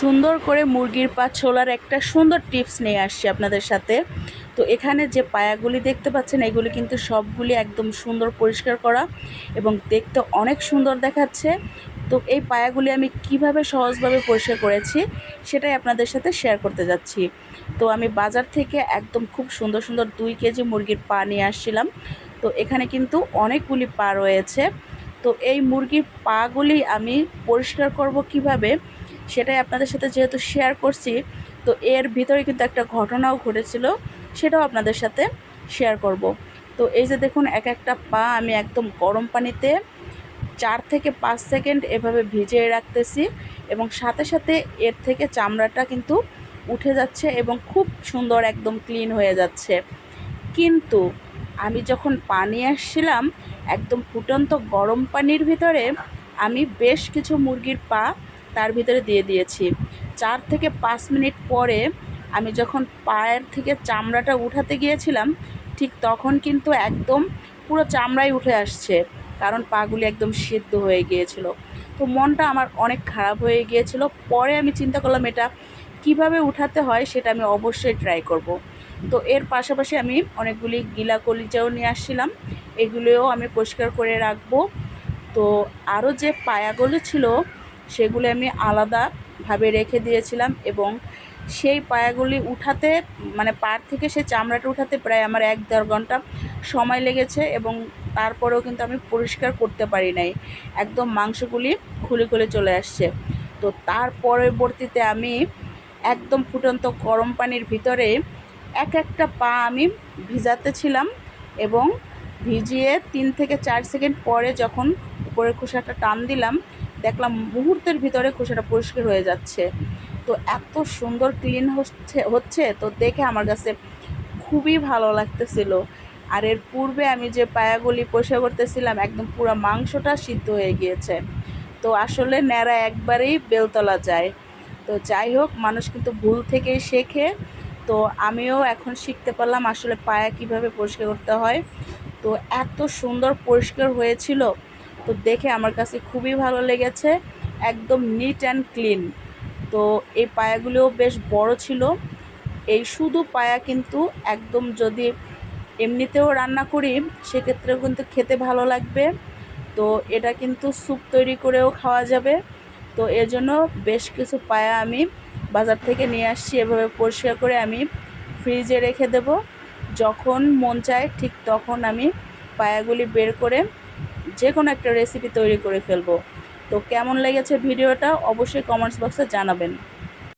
সুন্দর করে মুরগির পা ছোলার একটা সুন্দর টিপস নিয়ে আসছি আপনাদের সাথে। তো এখানে যে পায়াগুলি দেখতে পাচ্ছেন, এগুলি কিন্তু সবগুলি একদম সুন্দর পরিষ্কার করা এবং দেখতে অনেক সুন্দর দেখাচ্ছে। তো এই পায়াগুলি আমি কীভাবে সহজভাবে পরিষ্কার করেছি সেটাই আপনাদের সাথে শেয়ার করতে যাচ্ছি। তো আমি বাজার থেকে একদম খুব সুন্দর সুন্দর দুই কেজি মুরগির পা নিয়ে আসছিলাম। তো এখানে কিন্তু অনেকগুলি পা রয়েছে। তো এই মুরগির পাগুলি আমি পরিষ্কার করব কীভাবে? সেটাই আপনাদের সাথে যেহেতু শেয়ার করছি, তো এর ভিতরে কিন্তু একটা ঘটনাও ঘটেছিল, সেটাও আপনাদের সাথে শেয়ার করব। তো এই যে দেখুন, এক একটা পা আমি একদম গরম পানিতে চার থেকে পাঁচ সেকেন্ড এভাবে ভিজিয়ে রাখতেছি এবং সাথে সাথে এর থেকে চামড়াটা কিন্তু উঠে যাচ্ছে এবং খুব সুন্দর একদম ক্লিন হয়ে যাচ্ছে। কিন্তু আমি যখন পানি আসছিলাম, একদম ফুটন্ত গরম পানির ভিতরে আমি বেশ কিছু মুরগির পা তার ভিতরে দিয়ে দিয়েছি। চার থেকে পাঁচ মিনিট পরে আমি যখন পায়ের থেকে চামড়াটা উঠাতে গিয়েছিলাম, ঠিক তখন কিন্তু একদম পুরো চামড়াই উঠে আসছে, কারণ পাগুলি একদম সিদ্ধ হয়ে গিয়েছিল। তো মনটা আমার অনেক খারাপ হয়ে গিয়েছিল। পরে আমি চিন্তা করলাম, এটা কীভাবে উঠাতে হয় সেটা আমি অবশ্যই ট্রাই করব। তো এর পাশাপাশি আমি অনেকগুলি গিলা কলিজাও নিয়ে আসছিলাম, এগুলোও আমি পরিষ্কার করে রাখব। তো আরও যে পায়াগুলো ছিল সেগুলো আমি আলাদাভাবে রেখে দিয়েছিলাম এবং সেই পায়াগুলি উঠাতে মানে পার থেকে সেই চামড়াটা উঠাতে প্রায় আমার এক দেড় ঘণ্টা সময় লেগেছে এবং তারপরেও কিন্তু আমি পরিষ্কার করতে পারি নাই। একদম মাংসগুলি খুলে খুলে চলে আসছে। তো তার পরবর্তীতে আমি একদম ফুটন্ত গরম পানির ভিতরে এক একটা পা আমি ভিজাতে ছিলাম এবং ভিজিয়ে তিন থেকে চার সেকেন্ড পরে যখন উপরের খোসাটা টান দিলাম দেখলাম মুহূর্তের ভিতরে খোসাটা পরিষ্কার হয়ে যাচ্ছে। তো এত সুন্দর ক্লিন হচ্ছে হচ্ছে, তো দেখে আমার কাছে খুবই ভালো লাগতেছিল। আর এর পূর্বে আমি যে পায়াগুলি পরিষ্কার করতেছিলাম, একদম পুরো মাংসটা সিদ্ধ হয়ে গিয়েছে। তো আসলে ন্যাড়া একবারেই বেলতলা যায়। তো যাই হোক, মানুষ কিন্তু ভুল থেকেই শেখে। তো আমিও এখন শিখতে পারলাম আসলে পায়া কীভাবে পরিষ্কার করতে হয়। তো এত সুন্দর পরিষ্কার হয়েছিল। তো দেখে আমার কাছে খুবই ভালো লেগেছে, একদম নিট অ্যান্ড ক্লিন তো এই পায়াগুলোও বেশ বড় ছিল। এই শুধু পায়া কিন্তু একদম যদি এমনিতেও রান্না করি, সেক্ষেত্রেও কিন্তু খেতে ভালো লাগবে। তো এটা কিন্তু স্যুপ তৈরি করেও খাওয়া যাবে। তো এর জন্য বেশ কিছু পায়া আমি বাজার থেকে নিয়ে আসছি, এভাবে পরিষ্কার করে আমি ফ্রিজে রেখে দেব। যখন মন চায় ঠিক তখন আমি পায়াগুলি বের করে যে কোনো একটা রেসিপি তৈরি করে ফেলব। তো কেমন লেগেছে ভিডিওটা অবশ্যই কমেন্টস বক্সে জানাবেন।